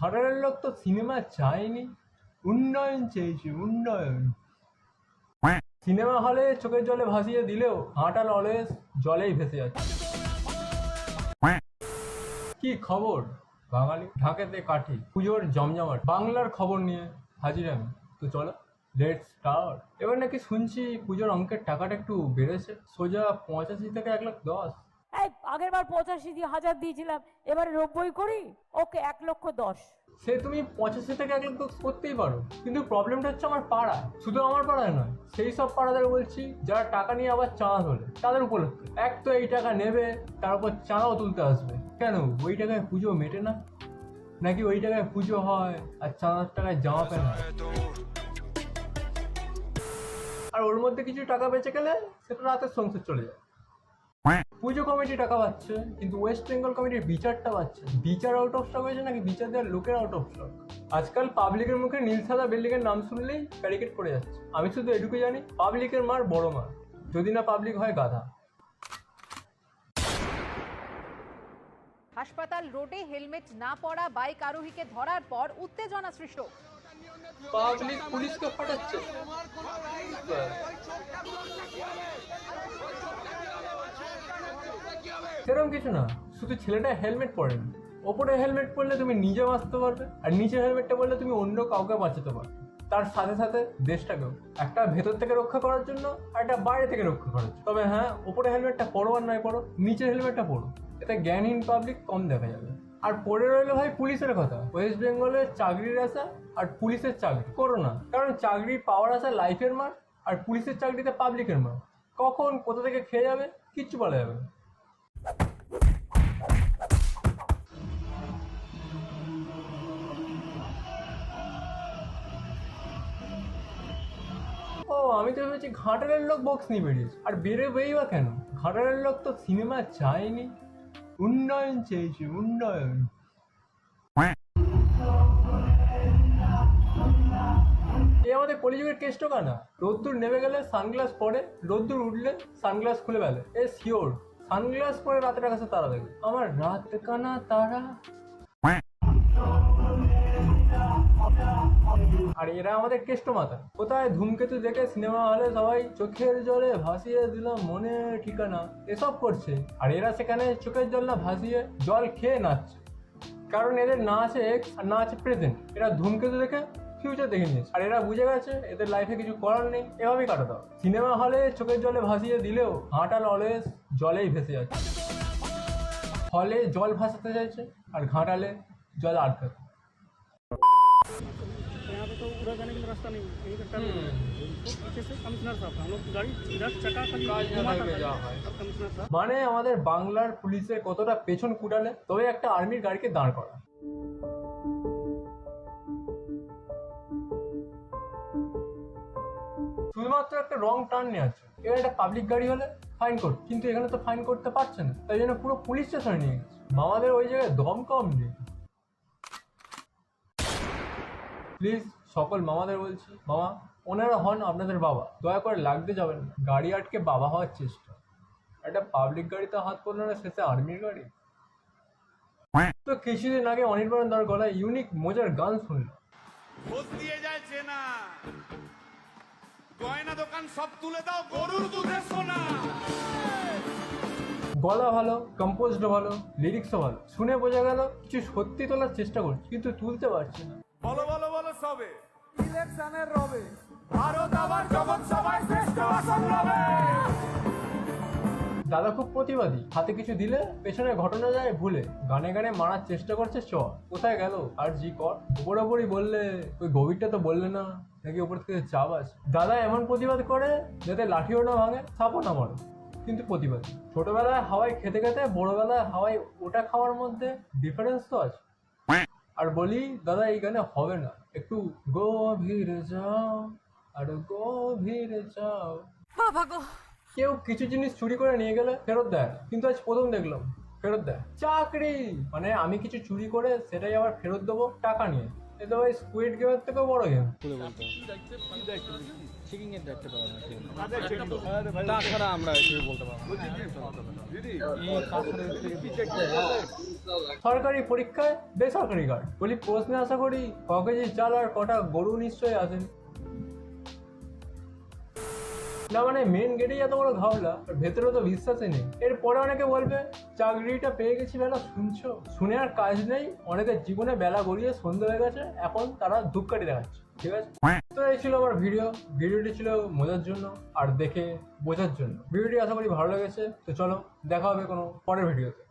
ঘাটালের লোক তো সিনেমা চায়নি। উন্নয়ন চেয়েছে, উন্নয়ন। সিনেমা হলে চোখের জলে ভাসিয়ে দিলেও ঘাটাল অলওয়েজ জলেই ভেসে যাচ্ছে। কি খবর? বাঙালি ঢাকেতে কাঠি, পুজোর জমজমাট। বাংলার খবর নিয়ে হাজির আমি। তো চলো, লেট স্টার্ট। এবার নাকি শুনছি পুজোর অঙ্কের টাকাটা একটু বেড়েছে। সোজা পঁচাশি থেকে এক লাখ দশ। এই আগের বার পঁচাশি দিয়ে হাজার দিয়েছিলাম এবারে নব্বই করি ওকে এক লক্ষ দশ। সে তুমি পঁচাশি থেকে এক দশ করতেই পারো কিন্তু প্রবলেমটা হচ্ছে আমার পাড়া শুধু আমার পাড়ায় নয় সেই সব পাড়াদের বলছি যারা টাকা নিয়ে আবার চাঁদা তোলে তাদের উপলক্ষে। এক তো এই টাকা নেবে তার উপর চাঁদাও তুলতে আসবে। কেন? ওই টাকায় পুজো মেটে না? নাকি ওই টাকায় পুজো হয় আর চাঁদার টাকায় জামা প্যান্ট হয় আর ওর মধ্যে কিছু টাকা বেঁচে গেলে সেটা রাতের সংসার চলে যায়। পুজো কমিটি টাকা পাচ্ছে কিন্তু ওয়েস্ট বেঙ্গল কমিটির বিচারটা পাচ্ছে বিচার আউট অফ স্টক হয়েছে নাকি বিচার দেওয়ার লোকের আউট অফ স্টক আজকাল পাবলিকের মুখে নীল সাদা বিল্ডিং এর নাম শুনলেই ব্যারিকেড পড়ে যাচ্ছে। আমি শুধু এটুকু জানি পাবলিকের মার বড় মার। যদি না পাবলিক হয় গাধা। হাসপাতাল রোডে হেলমেট না পরা বাইক আরোহীকে ধরার পর উত্তেজনা সৃষ্ট। পাবলিক পুলিশকে ফাটাচ্ছে। সেরকম কিছু না, শুধু ছেলেটা হেলমেট পরে পরেনি। ওপরে হেলমেট পরলে তুমি নিজে বাঁচতে পারবে, আর নিচের হেলমেটটা পরলে তুমি অন্য কাউকে বাঁচাতে পারবে। তার সাথে সাথে দেশটাকেও, একটা ভেতর থেকে রক্ষা করার জন্য আর একটা বাইরে থেকে রক্ষা করার জন্য। তবে হ্যাঁ ওপরে হেলমেটটা পরো আর নয় পরো নিচের হেলমেটটা পরো। এতে জ্ঞানহীন পাবলিক কম দেখা যাবে। আর পড়ে রইল ভাই পুলিশের কথা। ওয়েস্ট বেঙ্গলের চাকরির আশা আর পুলিশের চাকরি। করো না। কারণ চাকরি পাওয়ার আশা লাইফের মার আর পুলিশের চাকরিতে পাবলিকের মার কখন কোথা থেকে খেয়ে যাবে, কিচ্ছু বলা যাবে না। ও, আমি তো ভেবেছি ঘাটালের লোক বক্স নিয়ে বেরিয়েছে। আর বেরোবেই বা কেন? ঘাটালের লোক তো সিনেমা চায়নি। উন্নয়ন চেয়েছে, উন্নয়ন। এ আমাদের কলিযুগের কেষ্ট কানা রোদ্দুর নেমে গেলে, সানগ্লাস পরে, রোদ্দুর উঠলে, সানগ্লাস খুলে ফেলে এ শিওর। সানগ্লাস পরে রাতের আকাশে তারা দেখে আমার রাত কানা তারা। আর এরা আমাদের কেষ্ট মাথা কোথায় ধূমকেতু দেখে সিনেমা হলে সবাই চোখের জলে ভাসিয়ে দিলাম মনে ঠিকানা। এসব করছে। আর এরা সেখানে চোখের জল না ভাসিয়ে জল খেয়ে নাচছে। কারণ এদের না এক্স আর না আছে প্রেজেন্ট। এরা ধূমকেতু দেখে ফিউচার দেখে নিয়েছে আর এরা বুঝে গেছে এদের লাইফে কিছু করার নেই এভাবেই কাটাতে হবে সিনেমা হলে চোখের জলে ভাসিয়ে দিলেও হাঁটাল অলওয়েজ জলেই ভেসে যাচ্ছে হলে জল ভাসাতে চাইছে আর ঘাটালে জল আটকাতে यहाँ पे तो उधर जाने के लिए रास्ता नहीं है यहीं पे टर्न है। तो पीछे से कमिश्नर साहब हम लोग गाड़ी इधर चका खाली काज ना घुमाता लगे था। जा भाई। अब कमिश्नर साहब মানে আমাদের বাংলার পুলিশের কতটা পেছন কুটালে তবে একটা আর্মির গাড়িকে দাঁড় করা শুধুমাত্র একটা রং টার্ন নিয়ে আছে এখানে একটা পাবলিক গাড়ি হলে ফাইন করত কিন্তু এখানে তো ফাইন করতে পারছে না। তাই জন্য পুরো পুলিশ স্টেশনে নিয়ে গেছে। মামাদের ওই জায়গায় দম কম নেই। প্লিজ সকল মামাদের বলছি, মামা, ওনারা হন আপনাদের বাবা। দয়া করে লাগতে যাবেন না। গাড়ি আটকে বাবা হওয়ার চেষ্টা। একটা পাবলিক গাড়িতে হাত পড়ল না, শেষে আর্মির গাড়ি। তো কিছুদিন আগে অনির্বাণ দার গলায় ইউনিক মজার গান শুনলাম। ঘোষ দিয়ে যায় চেনা। গয়না দোকান সব তুলে দাও গরুর দুধে সোনা। গলা ভালো কম্পোজড ভালো লিরিক্সও ভালো। শুনে বোঝা গেল কিছু সত্যি তোলার চেষ্টা করছি কিন্তু তুলতে পারছি না। বলো বলো বলো সবে। ইলেকশনের রবে। ভারত আবার জগৎ সবাই শ্রেষ্ঠ আসন রবে দাদা খুব প্রতিবাদী। হাতে কিছু দিলে পেছনে ঘটনা যায় ভুলে। গানে গানে মারার চেষ্টা করছে চ কোথায় গেল? আর জি কর। ওপরই বললে, ওই গভীরটা তো বললে না। নাকি ওপর থেকে চাপ আছে? দাদা এমন প্রতিবাদ করে যাতে লাঠিও না ভাঙে, সাপও না মারো। কিন্তু প্রতিবাদ। ছোটবেলায় হাওয়ায় খেতে খেতে, বড়বেলায় হাওয়ায় ওটা খাওয়ার মধ্যে ডিফারেন্স তো আছে। আর বলি, দাদা, এই গানে হবে না। একটু গভীরে যাও, আর গভীরে যাও। কেউ কিছু জিনিস চুরি করে নিয়ে গেলে ফেরত দেয়। কিন্তু আজ প্রথম দেখলাম ফেরত দেয়। চাকরি! মানে আমি কিছু চুরি করে সেটাই আবার ফেরত দেবো টাকা নিয়ে। এ তো ভাই স্কুইড গেমের থেকেও বড় গেম তাছাড়া আমরা বলতে থেকে সরকারি পরীক্ষায় বেসরকারি গার্ড বলি প্রশ্নে আশা করি ক কেজি চাল আর কটা গরু নিশ্চয়ই আসেন না মানে মেন গেটেই এত বড় ঘাবলা ভেতরে তো বিশ্বাসই নেই। এরপরে অনেকে বলবে, চাকরিটা পেয়ে গেছি, বেলা শুনছো? শুনে আর কাজ নেই অনেকের জীবনে বেলা গড়িয়ে সন্ধে হয়ে গেছে, এখন তারা ধূপকাঠি দেখাচ্ছে, ঠিক আছে? তো এই ছিল আমার ভিডিও ভিডিওটি ছিল মজার জন্য, আর দেখে বোঝার জন্য। ভিডিওটি আশা করি ভালো লেগেছে, তো চলো, দেখা হবে কোনো পরের ভিডিওতে